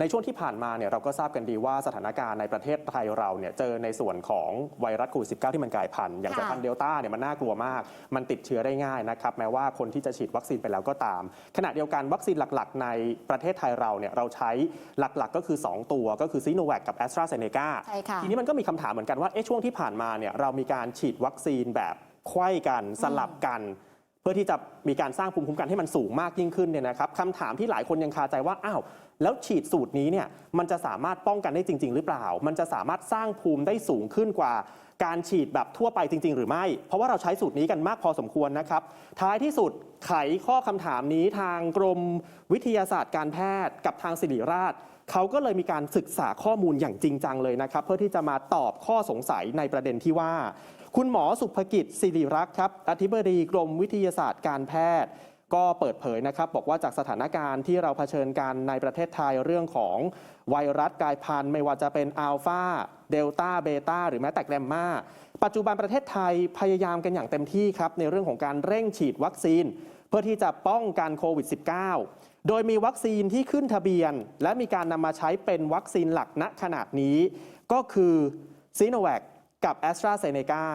ในช่วงที่ผ่านมาเนี่ยเราก็ทราบกันดีว่าสถานการณ์ในประเทศไทยเราเนี่ยเจอในส่วนของไวรัสโควิด -19 ที่มันกลายพันธุ์อย่างค่ะสายพันธุ์เดลต้าเนี่ยมันน่ากลัวมาก มันติดเชื้อได้ง่ายนะครับแม้ว่าคนที่จะฉีดวัคซีนไปแล้วก็ตาม ขณะเดียวกันวัคซีนหลักๆ ในประเทศไทยเราเนี่ยเราใช้หลักๆ ก็คือ 2 ตัวก็คือซีโนแวคกับแอสตราเซเนกาใช่ค่ะทีนี้มันก็มีคำถามเหมือนกันว่าเอ๊ะช่วงที่ผ่านมาเนี่ยเรามีการฉีดวัคซีนแบบไขว้กันสลับกัน เพื่อที่จะมีการสร้างภูมิคุ้มกันให้มันสูงมากยิ่งขึ้นเนี่ยนะครับคำถามที่หลายคนยังคาใจว่าอ้าวแล้วฉีดสูตรนี้เนี่ยมันจะสามารถป้องกันได้จริง ๆ หรือเปล่า มันจะสามารถสร้างภูมิได้สูงขึ้นกว่า การฉีดแบบทั่วไปจริง ๆ หรือไม่ เพราะว่าเราใช้สูตรนี้กันมากพอสมควรนะครับท้ายที่สุดไขข้อคำถามนี้ทางกรมวิทยาศาสตร์การแพทย์กับทางศิริราชเขาก็เลยมีการศึกษาข้อมูลอย่างจริงจังเลยนะครับ เพื่อที่จะมาตอบข้อสงสัยในประเด็นที่ว่า คุณหมอสุภกิจสิริรักษ์ครับอธิบดีกรมวิทยาศาสตร์การแพทย์ก็เปิดเผยนะครับ บอกว่าจากสถานการณ์ที่เราเผชิญกันในประเทศไทยเรื่องของไวรัสกลายพันธุ์ไม่ว่าจะเป็นอัลฟาเดลต้าเบต้าหรือแม้แต่แกรมมาปัจจุบันประเทศไทยพยายามกันอย่างเต็มที่ครับ ในเรื่องของการเร่งฉีดวัคซีน เพื่อที่จะป้องกันโควิด -19 โดยมีวัคซีนที่ขึ้นทะเบียน และมีการนำมาใช้เป็นวัคซีนหลักณขนาดนี้ ก็คือซีโนแวค กับแอสตราเซเนกา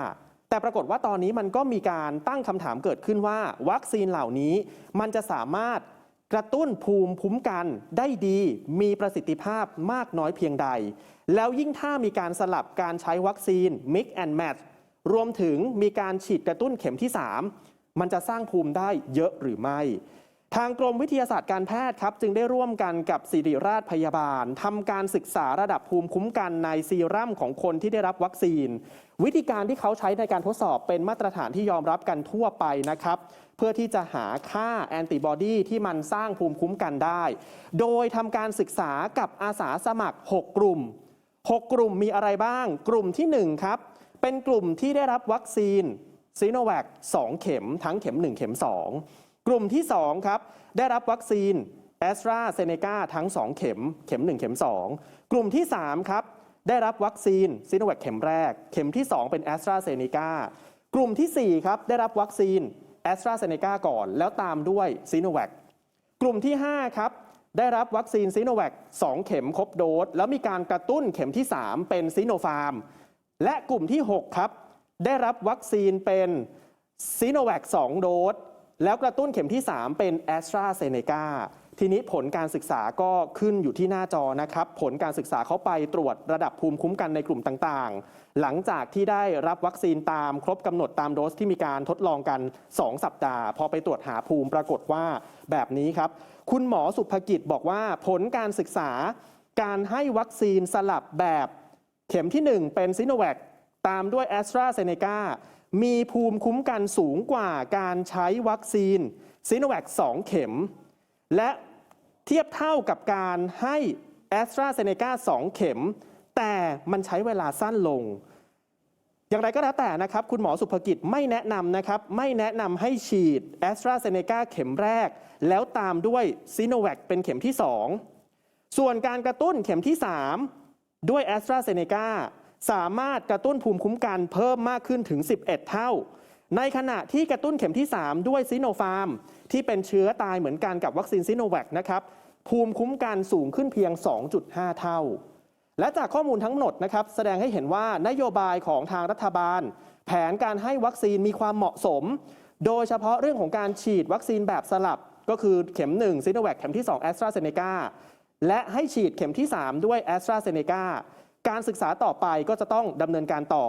แต่ปรากฏว่าตอนนี้มันก็มีการตั้งคำถามเกิดขึ้นว่า วัคซีนเหล่านี้มันจะสามารถกระตุ้นภูมิคุ้มกันได้ดี มีประสิทธิภาพมากน้อยเพียงใด แล้วยิ่งถ้ามีการสลับการใช้วัคซีน Mix and Match รวมถึงมีการฉีดกระตุ้นเข็มที่ 3 มันจะสร้างภูมิได้เยอะหรือไม่ ทางกรมวิทยาศาสตร์การแพทย์ครับ จึงได้ร่วมกันกับศิริราชพยาบาลทำการศึกษาระดับภูมิคุ้มกันในซีรั่มของคนที่ได้รับวัคซีน วิธีการที่เขาใช้ในการทดสอบเป็นมาตรฐานที่ยอมรับกันทั่วไปนะครับ เพื่อที่จะหาค่าแอนติบอดีที่มันสร้างภูมิคุ้มกันได้ โดยทำการศึกษากับอาสาสมัคร 6 กลุ่ม 6 กลุ่มมีอะไรบ้าง กลุ่มทีหนึ่1ครับเป็นกลุ่มที่ได้รับวัคซีนซีโนแวค2เข็มทั้งเข็ม 1 เข็ม 2 กลุ่มที่ 2 ครับ ได้รับวัคซีนแอสตราเซเนกาทั้ง 2 เข็ม เข็ม 1 เข็ม 2 กลุ่มที่ 3 ครับ ได้รับวัคซีนซีโนแวคเข็มแรก เข็มที่ 2 เป็นแอสตราเซเนกากลุ่มทีสี่ 4 ครับ ได้รับวัคซีนแอสตราเซเนกาก่อน แล้วตามด้วยซีโนแวคกลุ่มที่ 5 ครับ ได้รับวัคซีนซีโนแวค2เข็มครบโดส แล้วมีการกระตุ้นเข็มที่ 3 เป็นซีโนฟาร์ม และกลุ่มที่ 6 ครับ ได้รับวัคซีนเป็นซีโนแวค2โดส แล้วกระตุ้นเข็มที่ 3 เป็นแอสตราเซเนกาทีนี้ผลการศึกษาก็ขึ้นอยู่ที่หน้าจอนะครับ ผลการศึกษาเขาไปตรวจระดับภูมิคุ้มกันในกลุ่มต่างๆ หลังจากที่ได้รับวัคซีนตามครบกำหนดตามโดสที่มีการทดลองกัน 2 สัปดาห์ พอไปตรวจหาภูมิปรากฏว่าแบบนี้ครับ คุณหมอสุภกิจบอกว่าผลการศึกษาการให้วัคซีนสลับแบบเข็มที่ 1 เป็นซิโนแวคตามด้วยแอสตราเซเนกา มีภูมิคุ้มกันสูงกว่าการใช้วัคซีนซิโนแวค2เข็ม และเทียบเท่ากับการให้แอสตราเซเนกา2เข็ม แต่มันใช้เวลาสั้นลง อย่างไรก็แล้วแต่นะครับ คุณหมอสุภกิจไม่แนะนำนะครับ ไม่แนะนำให้ฉีดแอสตราเซเนกาเข็มแรก แล้วตามด้วยซีโนแวคเป็นเข็มที่ 2 ส่วนการกระตุ้นเข็มที่ 3 ด้วยแอสตราเซเนกา สามารถกระตุ้นภูมิคุ้มกันเพิ่มมากขึ้นถึง 11 เท่า ในขณะที่กระตุ้นเข็มที่ 3 ด้วยซิโนฟาร์ม ที่เป็นเชื้อตายเหมือนกันกับวัคซีนซิโนแวคนะครับภูมิคุ้มกันสูงขึ้นเพียง 2.5 เท่า และจากข้อมูลทั้งหมดนะครับแสดงให้เห็นว่านโยบายของทางรัฐบาล แผนการให้วัคซีนมีความเหมาะสม โดยเฉพาะเรื่องของการฉีดวัคซีนแบบสลับ ก็คือเข็ม1ซิโนแวคเข็มที่2แอสตราเซเนกาและให้ฉีดเข็มที่ 3 ด้วยแอสตราเซเนกา การศึกษาต่อไปก็จะต้องดำเนินการต่อ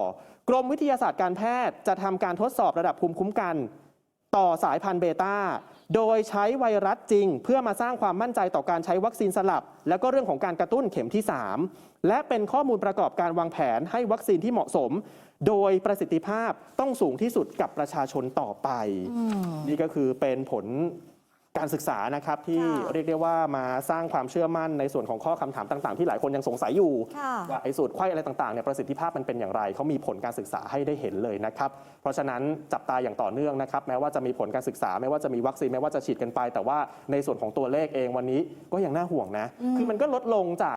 กรมวิทยาศาสตร์การแพทย์จะทำการทดสอบระดับภูมิคุ้มกัน ต่อสายพันธุ์เบต้า โดยใช้ไวรัสจริง เพื่อมาสร้างความมั่นใจต่อการใช้วัคซีนสลับ แล้วก็เรื่องของการกระตุ้นเข็มที่ 3 และเป็นข้อมูลประกอบการวางแผนให้วัคซีนที่เหมาะสม โดยประสิทธิภาพต้องสูงที่สุดกับประชาชนต่อไป นี่ก็คือเป็นผล การศึกษานะครับที่ค่ะเรียกได้ว่ามาสร้างความเชื่อมั่นในส่วนของข้อคำถามต่างๆ ที่หลายคนยังสงสัยอยู่ ค่ะว่าไอ้สูตรไข้อะไรต่างๆเนี่ยประสิทธิภาพมันเป็นอย่างไรเขามีผลการศึกษาให้ได้เห็นเลยนะครับ เพราะฉะนั้นจับตาอย่างต่อเนื่องนะครับ แม้ว่าจะมีผลการศึกษา ไม่ว่าจะมีวัคซีน ไม่ว่าจะฉีดกันไป แต่ว่าในส่วนของตัวเลขเองวันนี้ก็ยังน่าห่วงนะ คือมันก็ลดลงจาก